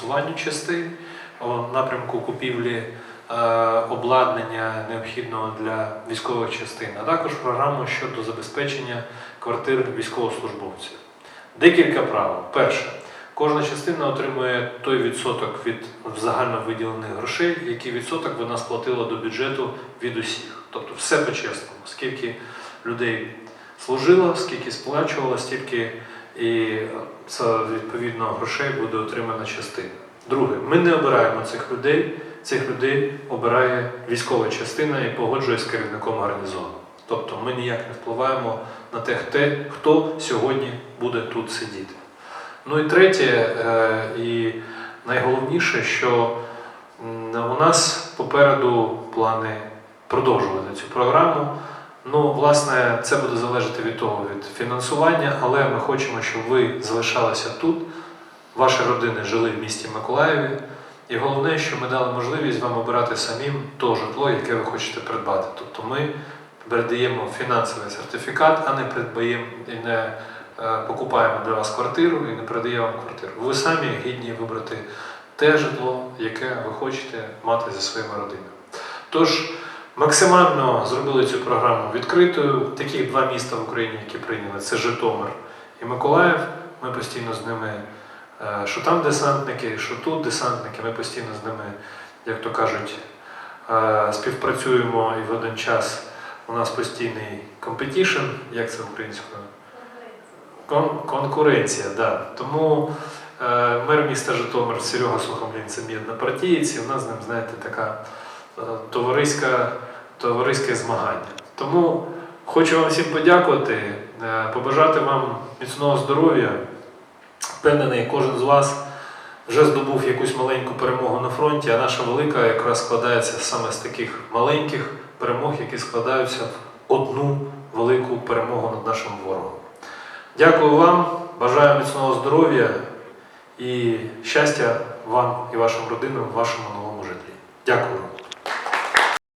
фінансуванню частин, напрямку купівлі е, обладнання необхідного для військових частин, а також програму щодо забезпечення квартир військовослужбовців. Декілька правил. Перше, кожна частина отримує той відсоток від загально виділених грошей, який відсоток вона сплатила до бюджету від усіх. Тобто все по-чесному. Скільки людей служило, скільки сплачувало, стільки і це відповідно грошей буде отримана частина. Друге, ми не обираємо цих людей, цих людей обирає військова частина і погоджує з керівником гарнізону. Тобто ми ніяк не впливаємо на те, хто сьогодні буде тут сидіти. Ну і третє, е, і найголовніше, що у нас попереду плани продовжувати цю програму. Ну, власне, це буде залежати від того, від фінансування, але ми хочемо, щоб ви залишалися тут, ваші родини жили в місті Миколаєві. І головне, що ми дали можливість вам обирати самим то житло, яке ви хочете придбати. Тобто ми передаємо фінансовий сертифікат, а не придбаємо і не е, покупаємо для вас квартиру і не передаємо вам квартиру. Ви самі гідні вибрати те житло, яке ви хочете мати зі своїми родинами. Тож максимально зробили цю програму відкритою. Такі два міста в Україні, які прийняли, це Житомир і Миколаїв. Ми постійно з ними, е, що там десантники, що тут десантники, ми постійно з ними, як то кажуть, е, співпрацюємо і в один час у нас постійний competition, як це українською? Кон- конкуренція, да. Тому е, мер міста Житомир Серега Сухомлін це мій і в нас з ним, знаєте, така е, товариська, товариське змагання. Тому хочу вам всім подякувати, е, побажати вам міцного здоров'я. Впевнений, кожен з вас вже здобув якусь маленьку перемогу на фронті, а наша велика якраз складається саме з таких маленьких перемог, які складаються в одну велику перемогу над нашим ворогом. Дякую вам, бажаю міцного здоров'я і щастя вам і вашим родинам в вашому новому житлі. Дякую.